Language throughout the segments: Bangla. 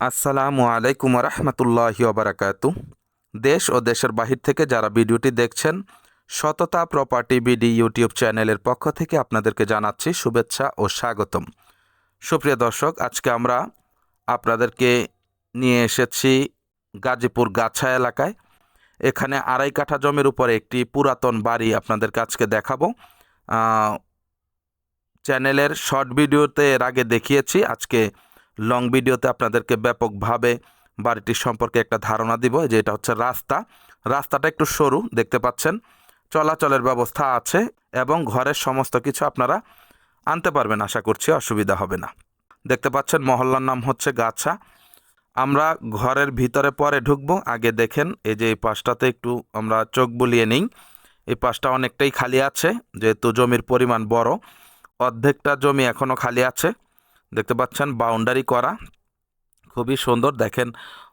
আসসালামু আলাইকুম রহমতুল্লাহি ওবরাকাতু। দেশ ও দেশের বাহির থেকে যারা ভিডিওটি দেখছেন, সততা প্রপার্টি বিডি ইউটিউব চ্যানেলের পক্ষ থেকে আপনাদেরকে জানাচ্ছি শুভেচ্ছা ও স্বাগতম। সুপ্রিয় দর্শক, আজকে আমরা আপনাদেরকে নিয়ে এসেছি গাজীপুর গাছা এলাকায়। এখানে আড়াই কাঠা জমির উপরে একটি পুরাতন বাড়ি আপনাদেরকে আজকে দেখাবো। চ্যানেলের শর্ট ভিডিওতে এর আগে দেখিয়েছি, আজকে লং ভিডিওতে আপনাদেরকে ব্যাপকভাবে বাড়িটির সম্পর্কে একটা ধারণা দিব যে এটা হচ্ছে রাস্তা। রাস্তাটা একটু সরু, দেখতে পাচ্ছেন। চলাচলের ব্যবস্থা আছে এবং ঘরের সমস্ত কিছু আপনারা আনতে পারবেন, আশা করছি অসুবিধা হবে না। দেখতে পাচ্ছেন মহল্লার নাম হচ্ছে গাছা। আমরা ঘরের ভিতরে পরে ঢুকবো, আগে দেখেন, এই যে এই পাশটাতে একটু আমরা চোখ বুলিয়ে নিই। এই পাশটা অনেকটাই খালি আছে, যেহেতু জমির পরিমাণ বড়, অর্ধেকটা জমি এখনও খালি আছে। দেখতে পাচ্ছেন বাউন্ডারি করা। খুবই সুন্দর। দেখেন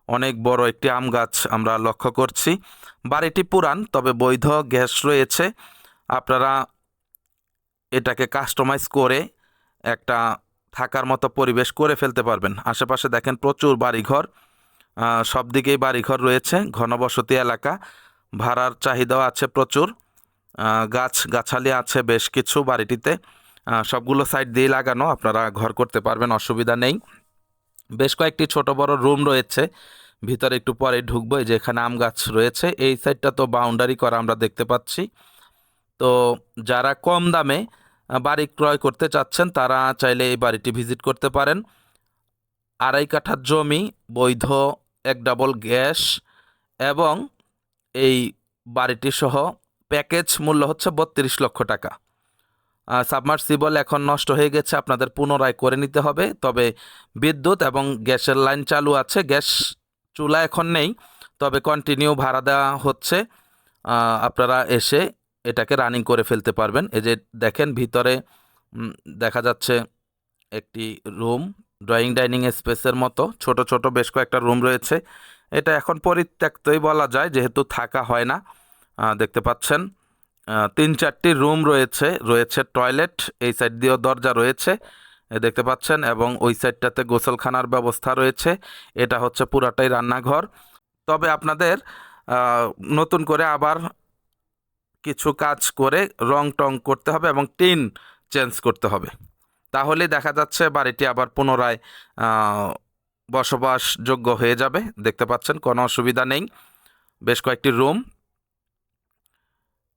অনেক বড় একটি আম গাছ আমরা লক্ষ্য করছি। বাড়িটি পুরান, তবে বৈধ গ্যাস রয়েছে। আপনারা এটাকে কাস্টমাইজ করে একটা থাকার মতো পরিবেশ করে ফেলতে পারবেন। আশেপাশে দেখেন প্রচুর বাড়িঘর। সব দিকেই বাড়িঘর রয়েছে, ঘনবসতি এলাকা। ভাড়ার চাহিদাও আছে প্রচুর। গাছ, গাছালি আছে বেশ কিছু বাড়িটিতে। সবগুলো সাইড দিয়ে লাগানো, আপনারা ঘর করতে পারবেন, অসুবিধা নেই। বেশ কয়েকটি ছোট বড় রুম রয়েছে, ভিতরে একটু পরে ঢুকবো যে এখানে আম গাছ রয়েছে, এই সাইডটা তো বাউন্ডারি করা আমরা দেখতে পাচ্ছি। তো যারা কম দামে বাড়ি ক্রয় করতে চাচ্ছেন, তারা চাইলে এই বাড়িটি ভিজিট করতে পারেন। আড়াই কাঠার জমি, বৈধ, এক ডাবল গ্যাস, এবং এই বাড়িটি সহ প্যাকেজ মূল্য হচ্ছে বত্রিশ লক্ষ টাকা। সাবমার্সিবল এখন নষ্ট হয়ে গেছে, আপনাদের পুনরায় করে নিতে হবে। তবে বিদ্যুৎ এবং গ্যাসের লাইন চালু আছে, গ্যাস চুলা এখন নেই, তবে কন্টিনিউ ভাড়া দেওয়া হচ্ছে। আপনারা এসে এটাকে রানিং করে ফেলতে পারবেন। এই যে দেখেন, ভিতরে দেখা যাচ্ছে একটি রুম ড্রয়িং ডাইনিং স্পেসের মতো, ছোট ছোট বেশ কয়েকটা রুম রয়েছে। এটা এখন পরিত্যক্তই বলা যায়, যেহেতু থাকা হয় না। দেখতে পাচ্ছেন। তিন চারটি রুম রয়েছে রয়েছে টয়লেট, এই সাইড দিয়েও দরজা রয়েছে দেখতে পাচ্ছেন, এবং ওই সাইডটাতে গোসলখানার ব্যবস্থা রয়েছে, এটা হচ্ছে পুরাটাই রান্নাঘর। তবে আপনাদের নতুন করে আবার কিছু কাজ করে রং টং করতে হবে এবং টিন চেঞ্জ করতে হবে। তাহলে দেখা যাচ্ছে বাড়িটি আবার পুনরায় বসবাসযোগ্য হয়ে যাবে, দেখতে পাচ্ছেন, কোনো অসুবিধা নেই। বেশ কয়েকটি রুম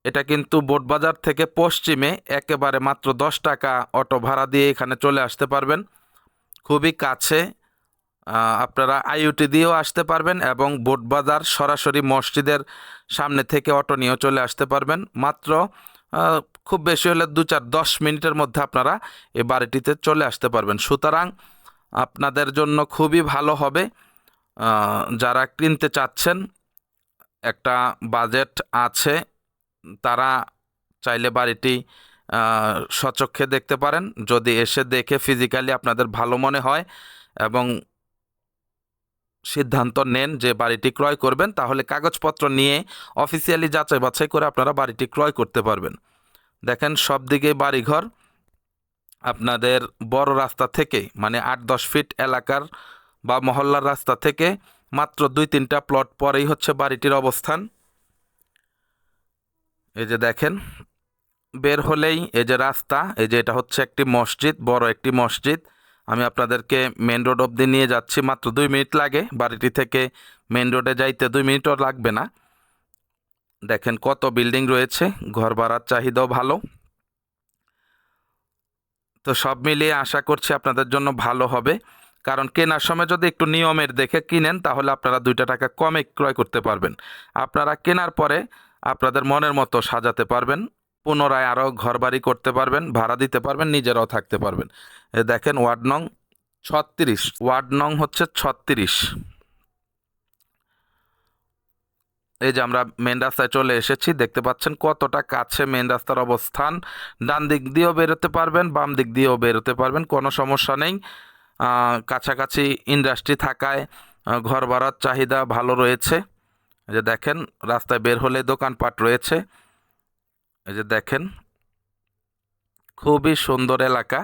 এটা কিন্তু বোটবাজার থেকে পশ্চিমে একেবারে মাত্র দশ টাকা অটো ভাড়া দিয়ে এখানে চলে আসতে পারবেন। খুবই কাছে আপনারা আইওটি দিয়েও আসতে পারবেন এবং বোটবাজার সরাসরি মসজিদের সামনে থেকে অটো নিয়েও চলে আসতে পারবেন। মাত্র খুব বেশি হলে দু চার দশ মিনিটের মধ্যে আপনারা এই বাড়িটিতে চলে আসতে পারবেন। সুতরাং আপনাদের জন্য খুবই ভালো হবে যারা কিনতে চাচ্ছেন, একটা বাজেট আছে তারা চাইলে বাড়িটি সচক্ষে দেখতে পারেন। যদি এসে দেখে ফিজিক্যালি আপনাদের ভালো মনে হয় এবং সিদ্ধান্ত নেন যে বাড়িটি ক্রয় করবেন, তাহলে কাগজপত্র নিয়ে অফিসিয়ালি যাচাই বাছাই করে আপনারা বাড়িটি ক্রয় করতে পারবেন। দেখেন সব দিকেই বাড়িঘর। আপনাদের বড় রাস্তা থেকে মানে আট দশ ফিট এলাকার বা মহল্লার রাস্তা থেকে মাত্র দুই তিনটা প্লট পরেই হচ্ছে বাড়িটির অবস্থান। এই যে দেখেন, বের হলেই এই যে রাস্তা, এই যে এটা হচ্ছে একটি মসজিদ, বড় একটি মসজিদ। আমি আপনাদেরকে মেন রোড অবধি নিয়ে যাচ্ছি, মাত্র দুই মিনিট লাগে। বাড়িটি থেকে মেন রোডে যাইতে দুই মিনিটও লাগবে না। দেখেন কত বিল্ডিং রয়েছে, ঘর ভাড়ার চাহিদাও ভালো। তো সব মিলিয়ে আশা করছি আপনাদের জন্য ভালো হবে। কারণ কেনার সময় যদি একটু নিয়মের দেখে কিনেন, তাহলে আপনারা দুইটা টাকা কমে ক্রয় করতে পারবেন। আপনারা কেনার পরে আপনাদের মনের মতো সাজাতে পারবেন, পুনরায় আরও ঘরবাড়ি করতে পারবেন, ভাড়া দিতে পারবেন, নিজেরাও থাকতে পারবেন। দেখেন ওয়ার্ড নং ছত্রিশ, ওয়ার্ড নং হচ্ছে ছত্রিশ। এই যে আমরা মেন রাস্তায় চলে এসেছি, দেখতে পাচ্ছেন কতটা কাছে মেন রাস্তার অবস্থান। ডান দিক দিয়েও বেরোতে পারবেন, বাম দিক দিয়েও বেরোতে পারবেন, কোনো সমস্যা নেই। কাছাকাছি ইন্ডাস্ট্রি থাকায় ঘর ভাড়ার চাহিদা ভালো রয়েছে। এই যে দেখেন, রাস্তায় বের হলে দোকানপাট রয়েছে। এই যে দেখেন, খুবই সুন্দর এলাকা।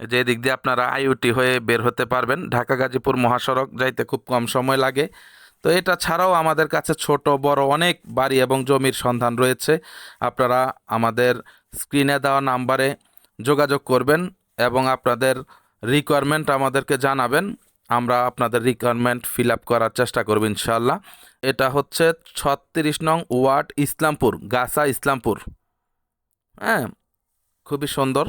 যে দিক দিয়ে আপনারা আইওটি হয়ে বের হতে পারবেন। ঢাকা গাজীপুর মহাসড়ক যাইতে খুব কম সময় লাগে। তো এটা ছাড়াও আমাদের কাছে ছোট, বড় অনেক বাড়ি এবং জমির সন্ধান রয়েছে। আপনারা আমাদের স্ক্রিনে দেওয়া নাম্বারে যোগাযোগ করবেন এবং আপনাদের রিকোয়ারমেন্ট আমাদেরকে জানাবেন। আমরা আপনাদের রিকোয়ারমেন্ট ফিল আপ করার চেষ্টা করব ইনশাল্লাহ এটা হচ্ছে ছত্রিশ নং ওয়ার্ড ইসলামপুর গাসা ইসলামপুর। হ্যাঁ খুবই সুন্দর।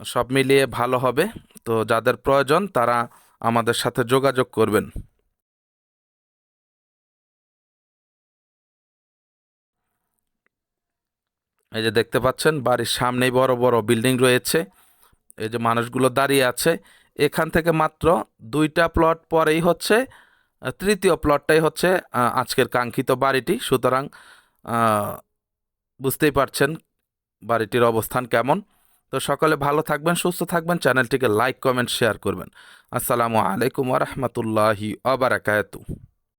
সব মিলিয়ে ভালো হবে। তো যাদের প্রয়োজন তারা আমাদের সাথে যোগাযোগ করবেন। এই যে দেখতে পাচ্ছেন, বাড়ির সামনেই বড় বড় বিল্ডিং রয়েছে। এই যে মানুষগুলো দাঁড়িয়ে আছে। এখান থেকে মাত্র দুইটা প্লট পরেই হচ্ছে, তৃতীয় প্লটটাই হচ্ছে আজকের কাঙ্ক্ষিত বাড়িটি। সুতরাং বুঝতেই পারছেন বাড়িটির অবস্থান কেমন। তো সকলে ভালো থাকবেন, সুস্থ থাকবেন, চ্যানেলটিকে লাইক কমেন্ট শেয়ার করবেন। আসসালামু আলাইকুম রহমতুল্লাহি আবরাকাতু